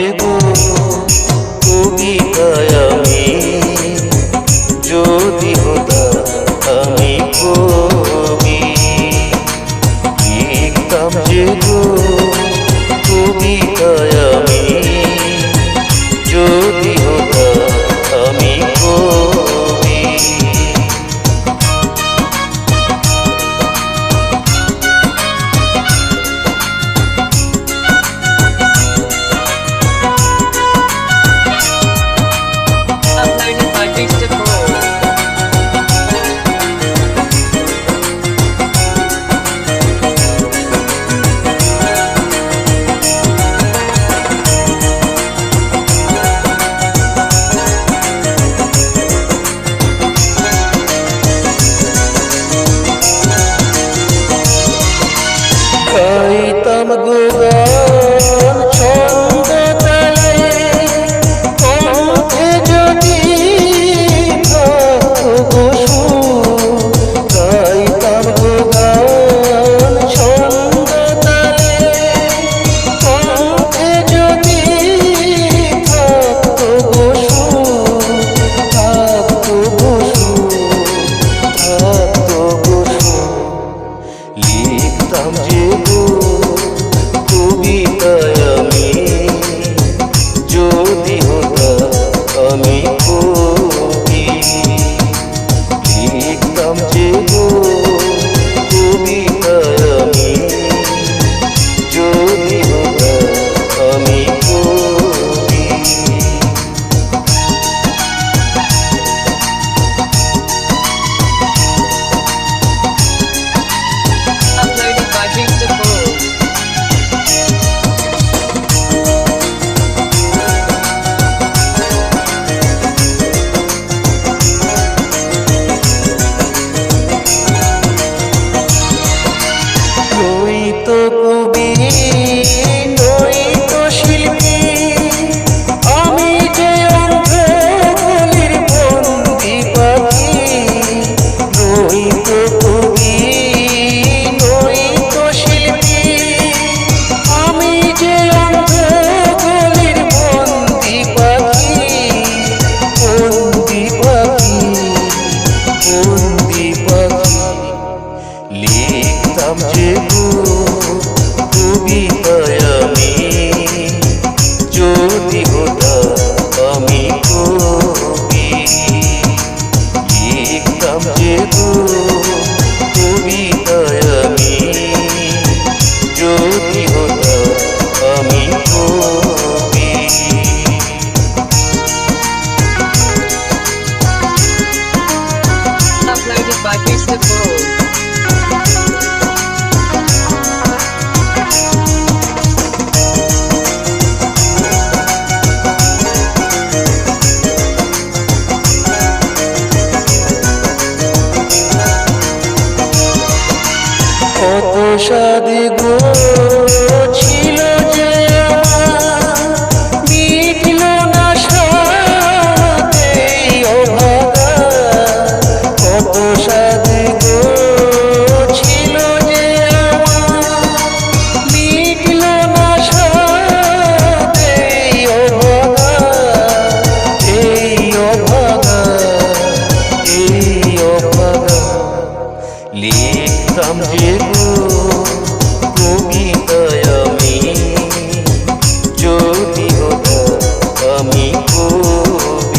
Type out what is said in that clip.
দেব কবিতায় আমি যদি হতা আমি কবি লিখতাম যে কবিতায় আমি গাইতাম গুগান ছন্দ তালে কণ্ঠে যদি গোসু গাইতাম গুগান ছন্দ তালে কণ্ঠে যদি থাকতো গোসু থাকতো গোসু থাকতো গোসু লিখতাম যে নাম যে কবিতায় আমি যদি হতাম আমি কবি লিখতাম যে আমি কো